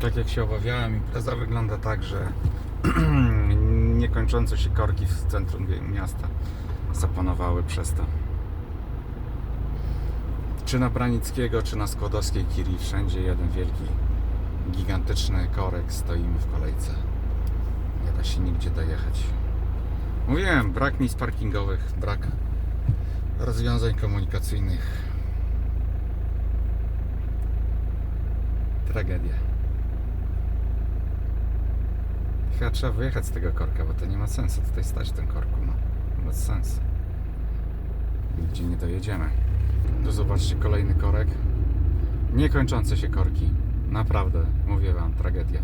Tak jak się obawiałem, impreza wygląda tak, że niekończące się korki w centrum miasta zapanowały przez to. Czy na Branickiego, czy na Skłodowskiej Kiri, wszędzie jeden wielki, gigantyczny korek, stoimy w kolejce. Nie da się nigdzie dojechać. Mówiłem, brak miejsc parkingowych, brak rozwiązań komunikacyjnych. Tragedia. Chyba trzeba wyjechać z tego korka, bo to nie ma sensu tutaj stać w tym korku. No. Bez sensu. Nigdzie nie dojedziemy. Tu zobaczcie kolejny korek. Niekończące się korki. Naprawdę, mówię wam, tragedia.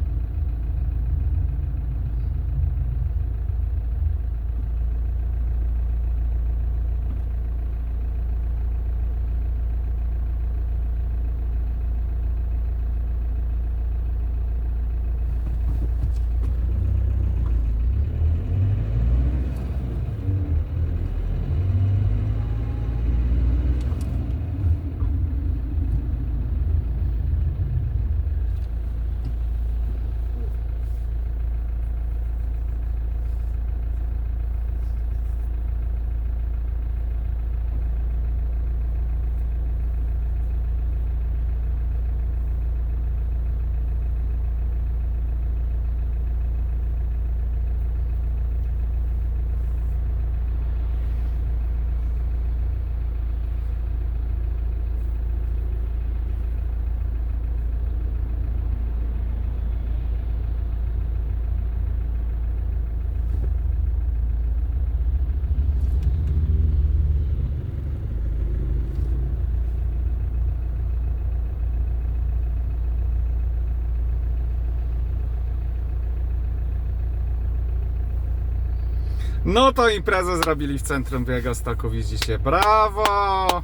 No to imprezę zrobili w centrum Białegostoku, widzicie. Brawo!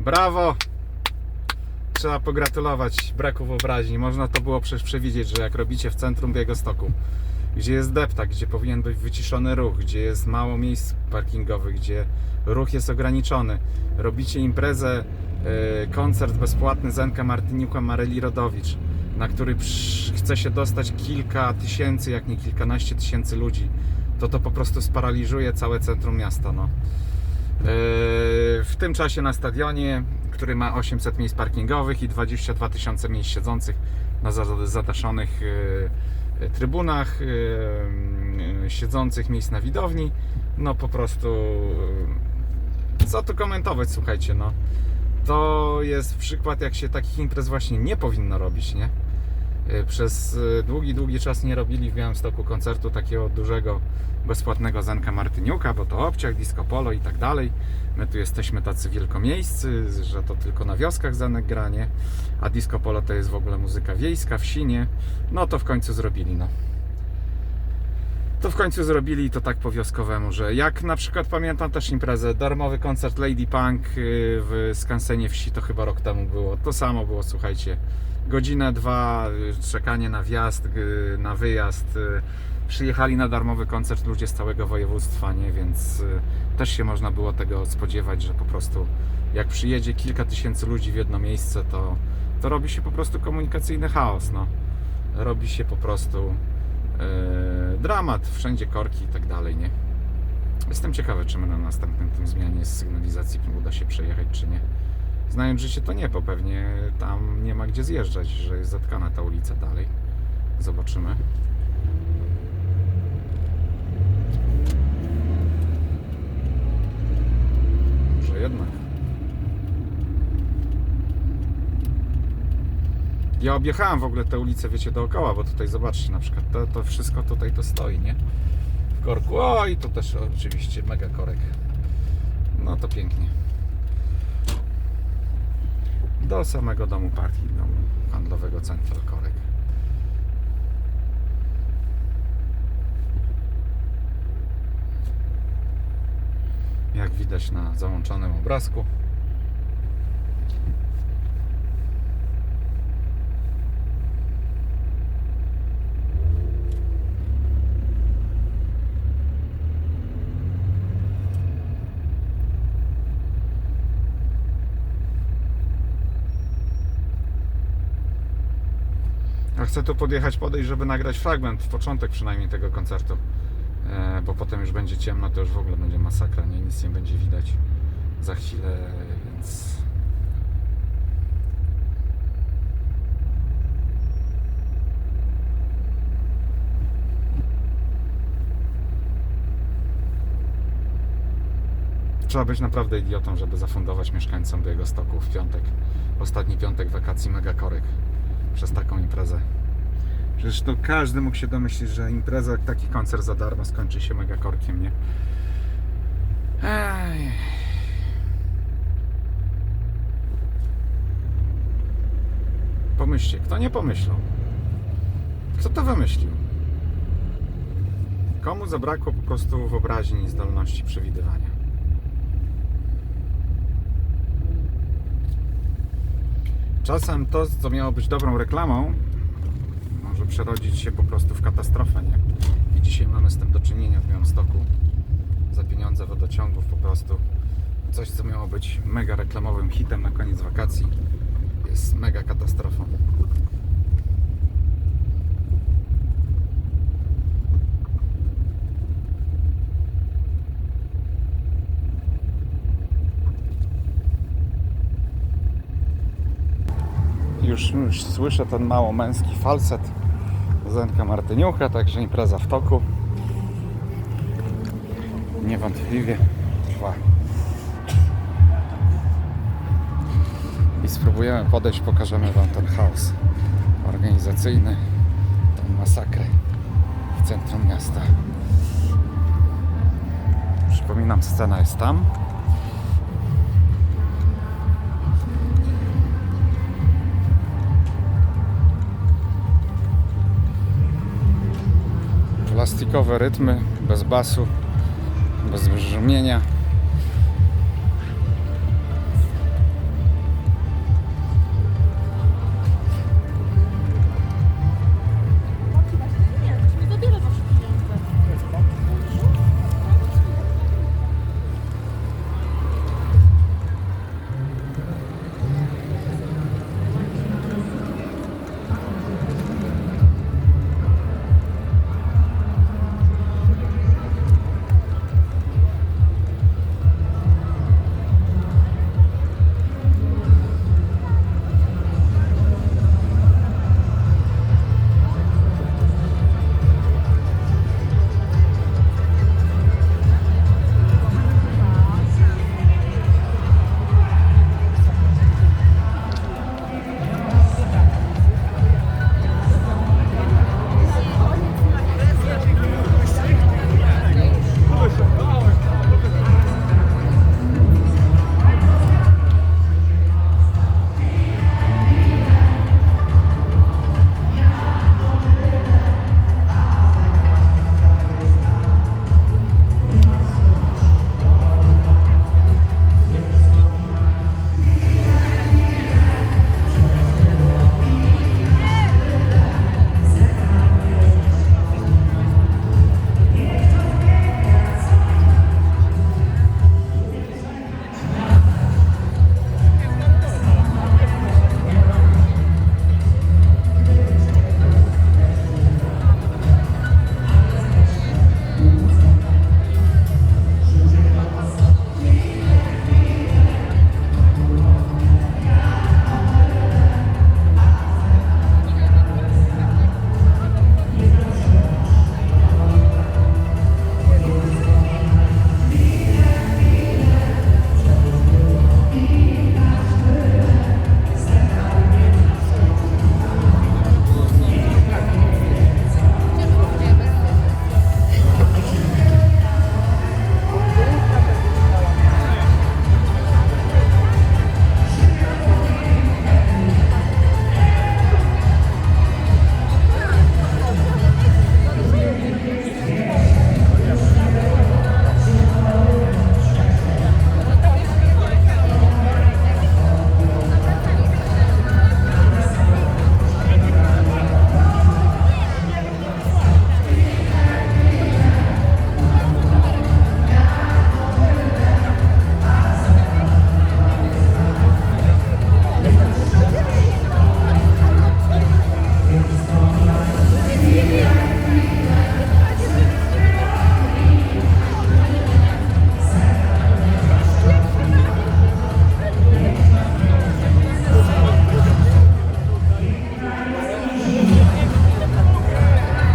Brawo! Trzeba pogratulować braku wyobraźni. Można to było przecież przewidzieć, że jak robicie w centrum Białegostoku, gdzie jest deptak, gdzie powinien być wyciszony ruch, gdzie jest mało miejsc parkingowych, gdzie ruch jest ograniczony, robicie imprezę, e, koncert bezpłatny Zenka Martyniuka Maryli Rodowicz, na który chce się dostać kilka tysięcy, jak nie kilkanaście tysięcy ludzi, to to po prostu sparaliżuje całe centrum miasta. No. Yy, W tym czasie na stadionie, który ma 800 miejsc parkingowych i 22 tysiące miejsc siedzących na za- zadaszonych yy, yy, trybunach, siedzących miejsc na widowni, no po prostu co tu komentować, słuchajcie, no. To jest przykład, jak się takich imprez właśnie nie powinno robić, nie? Yy, Przez yy, długi, długi czas nie robili w Białymstoku koncertu takiego dużego, bezpłatnego Zenka Martyniuka, bo to obciach, disco polo i tak dalej. My tu jesteśmy tacy wielkomiejscy, że to tylko na wioskach Zenek granie, a disco polo to jest w ogóle muzyka wiejska, wsi, nie? No to w końcu zrobili, no. To w końcu zrobili to tak po wioskowemu, że jak na przykład pamiętam też imprezę, darmowy koncert Lady Punk yy, w Skansenie Wsi, to chyba rok temu było. To samo było, słuchajcie. Godzinę, dwa, czekanie na wjazd, yy, na wyjazd. yy, Przyjechali na darmowy koncert ludzie z całego województwa, nie? Więc yy, też się można było tego spodziewać, że po prostu jak przyjedzie kilka tysięcy ludzi w jedno miejsce, to, to robi się po prostu komunikacyjny chaos, no. Robi się po prostu yy, dramat, wszędzie korki i tak dalej, nie? Jestem ciekawy, czy my na następnym tym zmianie z sygnalizacji uda się przejechać, czy nie. Znając życie, to nie, bo pewnie tam nie ma gdzie zjeżdżać, że jest zatkana ta ulica dalej. Zobaczymy. Może jednak. Ja objechałem w ogóle tę ulicę, wiecie, dookoła, bo tutaj zobaczcie, na przykład to, to wszystko tutaj to stoi, nie? W korku. O, i tu też oczywiście mega korek. No to pięknie. Do samego domu partii, domu handlowego Central Korek. Jak widać na załączonym obrazku. Chcę tu podjechać, podejść, żeby nagrać fragment, początek przynajmniej tego koncertu. E, bo potem już będzie ciemno, to już w ogóle będzie masakra, nie? Nic nie będzie widać za chwilę, więc... Trzeba być naprawdę idiotą, żeby zafundować mieszkańcom do jego stoku w piątek. Ostatni piątek wakacji megakorek przez taką imprezę. To każdy mógł się domyślić, że impreza, taki koncert za darmo skończy się megakorkiem, nie? Ej. Pomyślcie, kto nie pomyślał? Kto to wymyślił? Komu zabrakło po prostu wyobraźni i zdolności przewidywania? Czasem to, co miało być dobrą reklamą, przerodzić się po prostu w katastrofę, nie? I dzisiaj mamy z tym do czynienia w Białymstoku za pieniądze wodociągów po prostu. Coś, co miało być mega reklamowym hitem na koniec wakacji, jest mega katastrofą. Już, już słyszę ten mało męski falset Zenka Martyniucha, także impreza w toku. Niewątpliwie trwa. I spróbujemy podejść, pokażemy Wam ten chaos organizacyjny, tą masakrę w centrum miasta. Przypominam, scena jest tam. Plastikowe rytmy, bez basu, bez brzmienia.